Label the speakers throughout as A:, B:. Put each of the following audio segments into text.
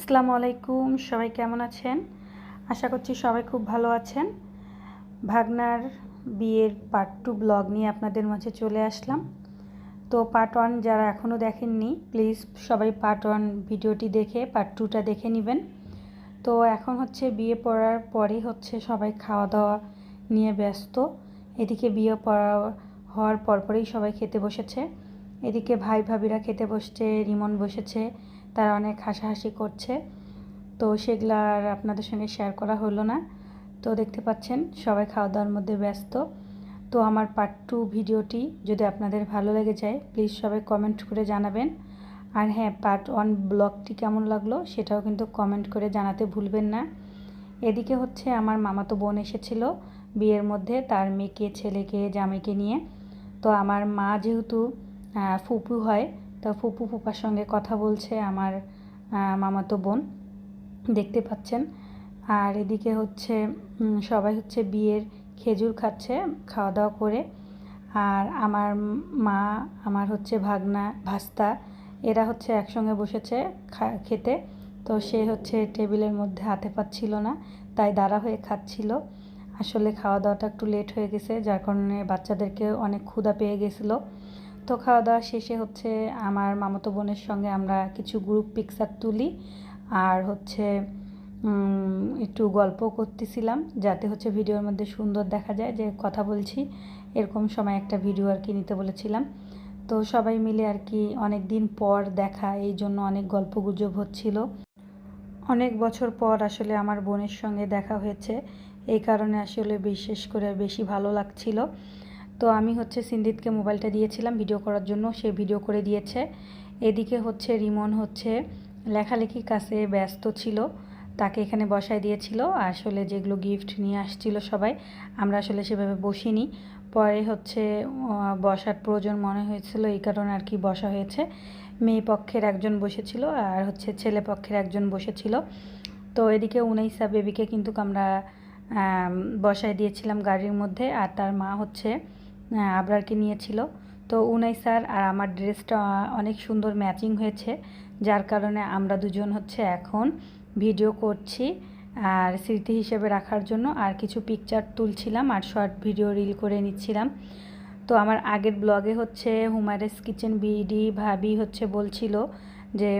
A: আসসালামু আলাইকুম, সবাই কেমন আছেন? আশা করছি সবাই খুব ভালো আছেন। ভাগনার বিয়ের পার্ট টু ব্লগ নিয়ে আপনাদের মাঝে চলে আসলাম। তো পার্ট ওয়ান যারা এখনও দেখেননি প্লিজ সবাই পার্ট ওয়ান ভিডিওটি দেখে পার্ট টুটা দেখে নেবেন। তো এখন হচ্ছে বিয়ে পড়ার পরে হচ্ছে সবাই খাওয়া দাওয়া নিয়ে ব্যস্ত। এদিকে বিয়ে পড়া হওয়ার পরপরেই সবাই খেতে বসেছে। এদিকে ভাই ভাবিরা খেতে বসছে, রিমন বসেছে। তারা অনেক হাসাহাসি করছে। তো সেগুলো আর আপনাদের সঙ্গে শেয়ার করা হলো না। তো দেখতে পাচ্ছেন, সবাই খাওয়া দাওয়ার মধ্যে ব্যস্ত। তো আমার পার্ট টু ভিডিওটি যদি আপনাদের ভালো লেগে যায় প্লিজ সবাই কমেন্ট করে জানাবেন। আর হ্যাঁ পার্ট ওয়ান ব্লগটি কেমন লাগল, সেটাও কিন্তু কমেন্ট করে জানাতে ভুলবেন না। এদিকে হচ্ছে আমার মামাতো বোন এসেছিল বিয়ের মধ্যে, তার মেয়েকে, ছেলেকে, জামাইকে নিয়ে। তো আমার মা যেহেতু ফুপু হয় তো ফুপু ফুপার সঙ্গে কথা বলছে আমার মামাতো বোন, দেখতে পাচ্ছেন। আর এদিকে হচ্ছে সবাই হচ্ছে বিয়ের খেজুর খাচ্ছে খাওয়া দাওয়া করে। আর আমার মা, আমার হচ্ছে ভাগনা, ভাস্তা, এরা হচ্ছে একসঙ্গে বসেছে খেতে। তো সে হচ্ছে টেবিলের মধ্যে হাতে পাচ্ছিল না, তাই দাঁড়া হয়ে খাচ্ছিল। আসলে খাওয়া দাওয়াটা একটু লেট হয়ে গেছে, যার কারণে বাচ্চাদেরকে অনেক ক্ষুধা পেয়ে গেছিল। তো খাওয়া দাওয়া শেষে হচ্ছে আমার মামাতো বোনের সঙ্গে আমরা কিছু গ্রুপ পিকচার তুলি। আর হচ্ছে একটু গল্প করতেছিলাম যাতে হচ্ছে ভিডিওর মধ্যে সুন্দর দেখা যায় যে কথা বলছি। এরকম সময় একটা ভিডিও আর কি নিতে বলেছিলাম। তো সবাই মিলে আর কি অনেক দিন পর দেখা, এই জন্য অনেক গল্প গুজব হচ্ছিল। অনেক বছর পর আসলে আমার বোনের সঙ্গে দেখা হয়েছে। এই কারণে আসলে বিশেষ করে বেশি ভালো লাগছিল। তো আমি হচ্ছে সিন্দিতকে মোবাইলটা দিয়েছিলাম ভিডিও করার জন্য। সে ভিডিও করে দিয়েছে। এদিকে হচ্ছে রিমন হচ্ছে লেখালেখির কাছে ব্যস্ত ছিল, তাকে এখানে বসায় দিয়েছিল। আসলে যেগুলো গিফট নিয়ে আসছিল সবাই, আমরা আসলে সেভাবে বসিনি। পরে হচ্ছে বসার প্রয়োজন মনে হয়েছিল, এই কারণে আর কি বসা হয়েছে। মেয়ে পক্ষের একজন বসেছিল আর হচ্ছে ছেলে পক্ষের একজন বসেছিল। তো এদিকে উনাইসা বেবিকে কিন্তু আমরা বসায় দিয়েছিলাম গাড়ির মধ্যে। আর তার মা হচ্ছে আবরারকে নিয়েছিল। তো উনাই স্যার আর আমার ড্রেসটা অনেক সুন্দর ম্যাচিং হয়েছে, যার কারণে আমরা দুজন হচ্ছে এখন ভিডিও করছি আর স্মৃতি হিসেবে রাখার জন্য আর কিছু পিকচার তুলছিলাম আর শর্ট ভিডিও রিল করে নিচ্ছিলাম। তো আমার আগের ব্লগে হচ্ছে হুমারেস কিচেন বিডি ভাবি হচ্ছে বলছিল যে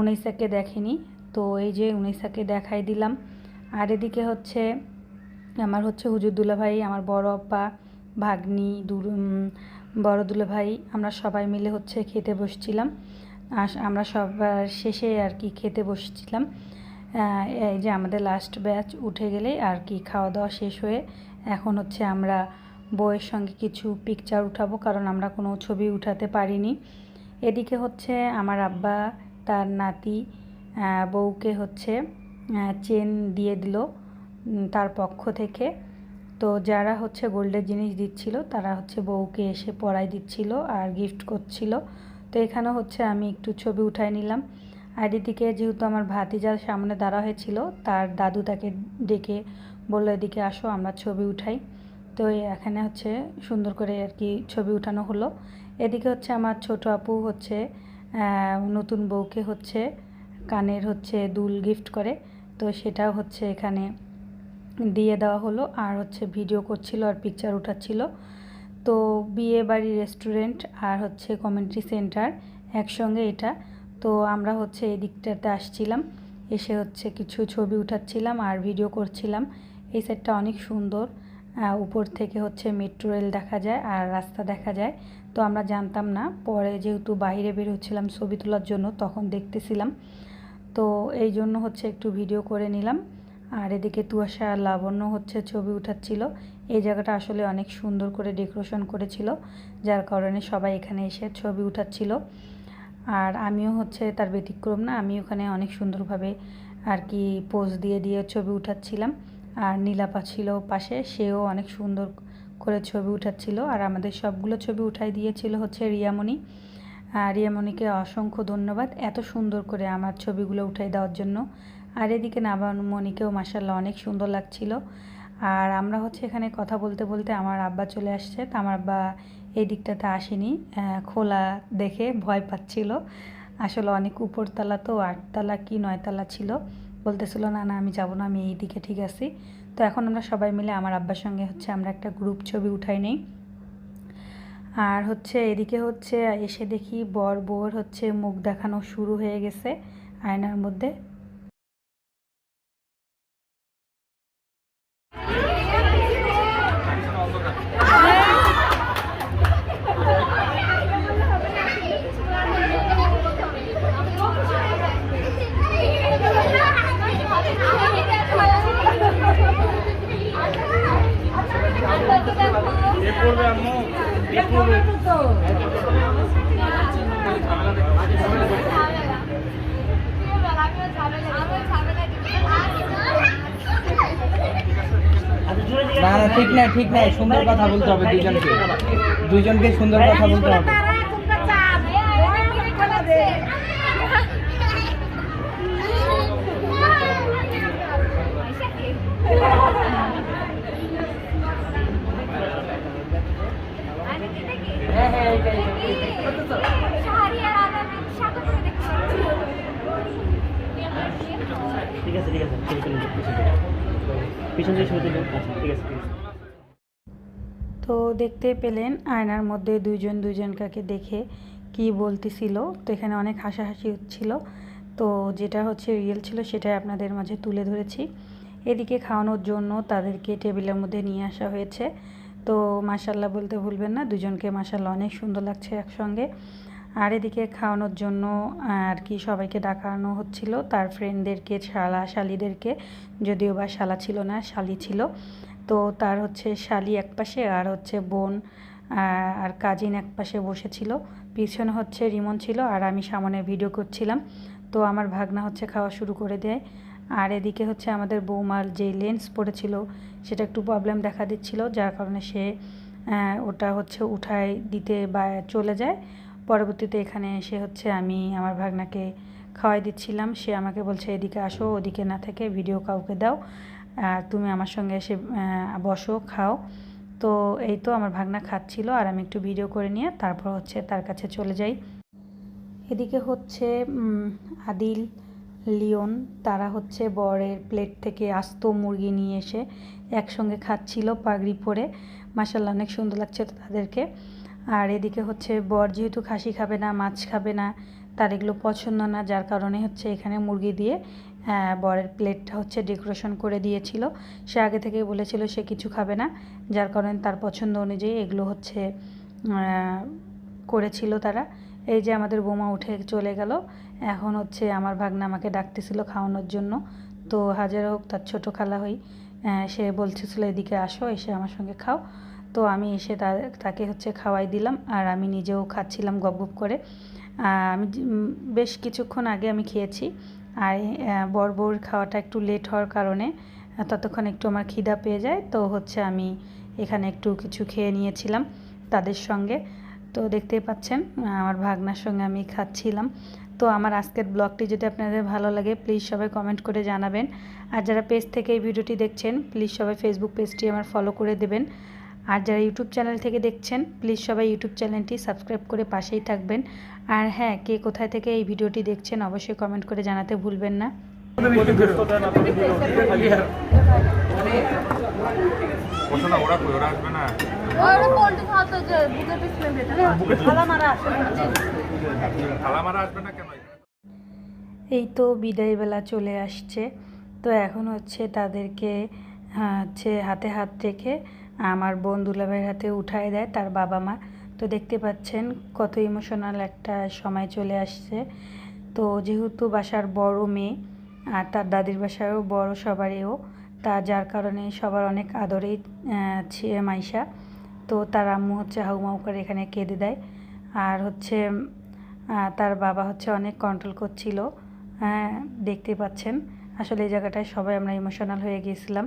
A: উনিশাকে দেখেনি। তো এই যে উনিশাকে দেখাই দিলাম। আর এদিকে হচ্ছে আমার হচ্ছে হুজুরদুল্লা ভাই, আমার বড় আব্বা ভাগ্নি, দূর বড় দুলে ভাই, আমরা সবাই মিলে হচ্ছে খেতে বসছিলাম। আমরা সবার শেষে আর কি খেতে বসছিলাম। এই যে আমাদের লাস্ট ব্যাচ উঠে গেলে আর কি খাওয়া দাওয়া শেষ হয়ে এখন হচ্ছে আমরা বউয়ের সঙ্গে কিছু পিকচার উঠাবো, কারণ আমরা কোনো ছবি উঠাতে পারিনি। এদিকে হচ্ছে আমার আব্বা, তার নাতি বউকে হচ্ছে চেন দিয়ে দিল তার পক্ষ থেকে। তো যারা হচ্ছে গোল্ডের জিনিস দিচ্ছিল, তারা হচ্ছে বউকে এসে পড়াই দিচ্ছিল আর গিফট করছিল। তো এখানে হচ্ছে আমি একটু ছবি উঠাই নিলাম। আর এদিকে যেহেতু আমার ভাতিজার সামনে দাঁড়া হয়েছিল, তার দাদু তাকে ডেকে বলল, এদিকে আসো, আমরা ছবি উঠাই। তো এখানে হচ্ছে সুন্দর করে আর কি ছবি উঠানো হলো। এদিকে হচ্ছে আমার ছোট আপু হচ্ছে নতুন বউকে হচ্ছে কানের হচ্ছে দুল গিফট করে। তো সেটাও হচ্ছে এখানে দিয়ে দেওয়া হলো আর হচ্ছে ভিডিও করছিল আর পিকচার উঠাচ্ছিল। তো বিয়ে বাড়ি রেস্টুরেন্ট আর হচ্ছে কমিউনিটি সেন্টার একসঙ্গে এটা। তো আমরা হচ্ছে এই দিকটাতে আসছিলাম, এসে হচ্ছে কিছু ছবি উঠাচ্ছিলাম আর ভিডিও করছিলাম। এই সাইডটা অনেক সুন্দর উপর থেকে হচ্ছে মেট্রো রেল দেখা যায় আর রাস্তা দেখা যায়। তো আমরা জানতাম না, পরে যেহেতু বাইরে বের হচ্ছিলাম ছবি তোলার জন্য, তখন দেখতেছিলাম। তো এই জন্য হচ্ছে একটু ভিডিও করে নিলাম। আর এদিকে তুয়াশা আর লাবণ্য হচ্ছে ছবি উঠাচ্ছিল। এই জায়গাটা আসলে অনেক সুন্দর করে ডেকোরেশন করেছিল, যার কারণে সবাই এখানে এসে ছবি উঠাচ্ছিল। আর আমিও হচ্ছে তার ব্যতিক্রম না, আমি ওখানে অনেক সুন্দরভাবে আর কি পোজ দিয়ে দিয়ে ছবি উঠাচ্ছিলাম। আর নীলাপা ছিল পাশে, সেও অনেক সুন্দর করে ছবি উঠাচ্ছিল। আর আমাদের সবগুলো ছবি উঠাই দিয়েছিল হচ্ছে রিয়ামণি। আর রিয়ামণিকে অসংখ্য ধন্যবাদ এত সুন্দর করে আমার ছবিগুলো উঠাই দেওয়ার জন্য। আর এদিকে নাবানমণিকেও মাসাল্লাহ অনেক সুন্দর লাগছিল। আর আমরা হচ্ছে এখানে কথা বলতে বলতে আমার আব্বা চলে আসছে। তো আমার আব্বা এই দিকটাতে আসেনি খোলা দেখে ভয় পাচ্ছিল। আসলে অনেক উপরতলা তো, আটতলা কি নয়তলা ছিল। বলতেছিল, না না, আমি যাব না, আমি এই দিকে ঠিক আছি। তো এখন আমরা সবাই মিলে আমার আব্বার সঙ্গে হচ্ছে আমরা একটা গ্রুপ ছবি উঠাই নেই। আর হচ্ছে এদিকে হচ্ছে এসে দেখি বর বউর হচ্ছে মুখ দেখানো শুরু হয়ে গেছে আয়নার মধ্যে।
B: পড়বে আম্মু
C: না না, ঠিক নাই ঠিক নাই, সুন্দর কথা বলতে হবে দুজনকে দুজনকে সুন্দর কথা বলতে হবে।
A: তো দেখতে পেলেন আয়নার মধ্যে দুইজন দুইজনকাকে দেখে কি বলতেছিল। তো এখানে অনেক হাসাহাসি হচ্ছিল। তো যেটা হচ্ছে রিয়েল ছিল, সেটাই আপনাদের মাঝে তুলে ধরেছি। এদিকে খাওয়ানোর জন্য তাদেরকে টেবিলের মধ্যে নিয়ে আসা হয়েছে। তো মাসাল্লাহ বলতে ভুলবেন না, দুজনকে মাসাল্লাহ অনেক সুন্দর লাগছে একসঙ্গে। আর এদিকে খাওয়ানোর জন্য আর কি সবাইকে ডাকানো হচ্ছিল। তার ফ্রেন্ডদেরকে শালা শালিদেরকে, যদিও বা শালা ছিল না, শালি ছিল। তো তার হচ্ছে শালি এক পাশে আর হচ্ছে বোন আর কাজিন এক পাশে বসেছিল। পিছনে হচ্ছে রিমন ছিল আর আমি সামনে ভিডিও করছিলাম। তো আমার ভাগনা হচ্ছে খাওয়া শুরু করে দেয়। আর এদিকে হচ্ছে আমাদের বৌমার যে লেন্স পড়েছিল, সেটা একটু প্রবলেম দেখা দিচ্ছিল, যার কারণে সে ওটা হচ্ছে উঠায় দিতে বা চলে যায়। পরবর্তীতে এখানে এসে হচ্ছে আমি আমার ভাগনাকে খাওয়াই দিচ্ছিলাম। সে আমাকে বলছে, এদিকে আসো, ওদিকে না থেকে ভিডিও কাউকে দাও, আর তুমি আমার সঙ্গে এসে বসো, খাও। তো এই তো আমার ভাগনা খাচ্ছিল, আর আমি একটু ভিডিও করে নিয়ে তারপর হচ্ছে তার কাছে চলে যাই। এদিকে হচ্ছে আদিল, লিওন, তারা হচ্ছে বরের প্লেট থেকে আস্ত মুরগি নিয়ে এসে একসঙ্গে খাচ্ছিল পাগড়ি পরে। মাসাল্লাহ অনেক সুন্দর লাগছে তাদেরকে। আর এদিকে হচ্ছে বর যেহেতু খাসি খাবে না, মাছ খাবে না, তার এগুলো পছন্দ না, যার কারণে হচ্ছে এখানে মুরগি দিয়ে বরের প্লেটটা হচ্ছে ডেকোরেশন করে দিয়েছিল। সে আগে থেকেই বলেছিল সে কিছু খাবে না, যার কারণে তার পছন্দ অনুযায়ী এগুলো হচ্ছে করেছিল তারা। এই যে আমাদের বোমা উঠে চলে গেল, এখন হচ্ছে আমার ভাগ্না আমাকে ডাকতেছিল খাওয়ানোর জন্য। তো হাজার হোক, তার ছোটো খালা হই সে বলতেছিল, এদিকে আসো, এসে আমার সঙ্গে খাও। তো আমি এসে তাকে হচ্ছে খাওয়াই দিলাম আর আমি নিজেও খাচ্ছিলাম গপ গপ করে। আমি বেশ কিছুক্ষণ আগে আমি খেয়েছি। আর আহ, বর বউর খাওয়াটা একটু লেট হওয়ার কারণে ততক্ষণ একটু আমার খিদা পেয়ে যায়। তো হচ্ছে আমি এখানে একটু কিছু খেয়ে নিয়েছিলাম তাদের সঙ্গে। তো দেখতেই পাচ্ছেন আমার ভাগনার সঙ্গে আমি খাচ্ছিলাম। তো আমার আজকের ব্লগটি যদি আপনাদের ভালো লাগে প্লিজ সবাই কমেন্ট করে জানাবেন। আর যারা পেজ থেকে এই ভিডিওটি দেখছেন প্লিজ সবাই ফেসবুক পেজটি আমার ফলো করে দেবেন। আর যারা ইউটিউব চ্যানেল থেকে দেখছেন প্লিজ সবাই ইউটিউব চ্যানেলটি সাবস্ক্রাইব করে পাশেই থাকবেন। আর হ্যাঁ কে কোথায় থেকে এই ভিডিওটি দেখছেন অবশ্যই কমেন্ট করে জানাতে ভুলবেন না। এই তো বিদায়বেলা চলে আসছে। তো এখন হচ্ছে তাদেরকে আহ, হচ্ছে হাতে হাত রেখে আমার বোন দুলাভাইয়ের হাতে উঠায় দেয় তার বাবা মা। তো দেখতে পাচ্ছেন কত ইমোশনাল একটা সময় চলে আসছে। তো যেহেতু বাসার বড় মেয়ে, আর তার দাদির বাসায়ও বড় সবারইও তা যার কারণে সবার অনেক আদরেই মাইশা। তো তার আম্মু হচ্ছে হাউমাউ করে এখানে কেঁদে দেয়। আর হচ্ছে তার বাবা হচ্ছে অনেক কন্ট্রোল করছিল। হ্যাঁ দেখতে পাচ্ছেন। আসলে এই জায়গাটায় সবাই আমরা ইমোশনাল হয়ে গিয়েছিলাম।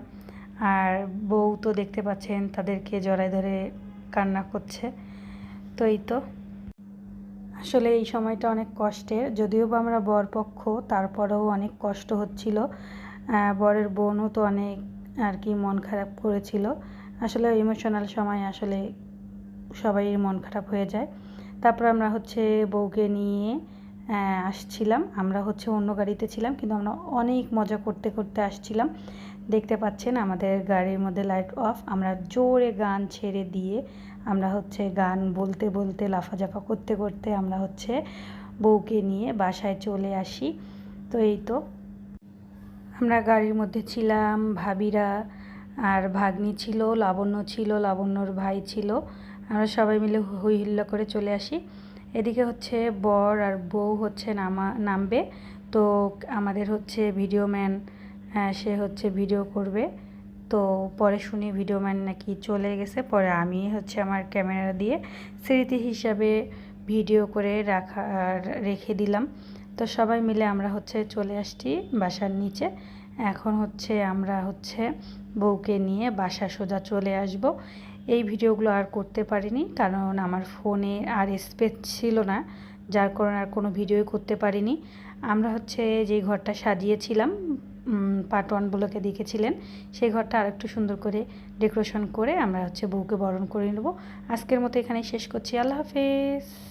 A: আর বউ তো দেখতে পাচ্ছেন, তাদেরকে জড়ায় ধরে কান্না করছে। তো এই তো। আসলে এই সময়টা অনেক কষ্টের, যদিও বা আমরা বরপক্ষ তারপরেও অনেক কষ্ট হচ্ছিল। বরের বোনও তো অনেক আর কি মন খারাপ করেছিল। আসলে ইমোশনাল সময় আসলে সবাই মন খারাপ হয়ে যায়। তারপর আমরা হচ্ছে বউকে নিয়ে আসছিলাম। আমরা হচ্ছে অন্য গাড়িতে ছিলাম, কিন্তু আমরা অনেক মজা করতে করতে আসছিলাম। দেখতে পাচ্ছেন আমাদের গাড়ির মধ্যে লাইট অফ আমরা জোরে গান ছেড়ে দিয়ে আমরা হচ্ছে গান বলতে বলতে, লাফাঝাফা করতে করতে আমরা হচ্ছে বউকে নিয়ে বাসায় চলে আসি। তো এই তো। আমরা গাড়ির মধ্যে ছিলাম, ভাবিরা আর ভাগ্নি ছিল, লাবণ্য ছিল, লাবণ্যর ভাই ছিল। আমরা সবাই মিলে হই হুল্লা করে চলে আসি। এদিকে হচ্ছে বর আর বউ হচ্ছে নামা, নামবে। তো আমাদের হচ্ছে ভিডিও ম্যান সে হচ্ছে ভিডিও করবে। তো পরে শুনি ভিডিও ম্যান নাকি চলে গেছে। পরে আমি হচ্ছে আমার ক্যামেরা দিয়ে স্মৃতি হিসাবে ভিডিও করে রাখা রেখে দিলাম। তো সবাই মিলে আমরা হচ্ছে চলে আসছি বাসার নিচে। এখন হচ্ছে আমরা হচ্ছে বউকে নিয়ে বাসা সোজা চলে আসব। এই ভিডিওগুলো আর করতে পারিনি, কারণ আমার ফোনে আর স্পেস ছিল না। যার কারণে আর কোনো ভিডিও করতে পারিনি। আমরা হচ্ছে যে ঘরটা সাজিয়েছিলাম পাটওয়ানগুলোকে দেখেছিলেন। সেই ঘরটা আরেকটু সুন্দর করে ডেকোরেশন করে আমরা হচ্ছে বউকে বরণ করে নেব। আজকের মতো এখানে শেষ করছি। আল্লাহ হাফেজ।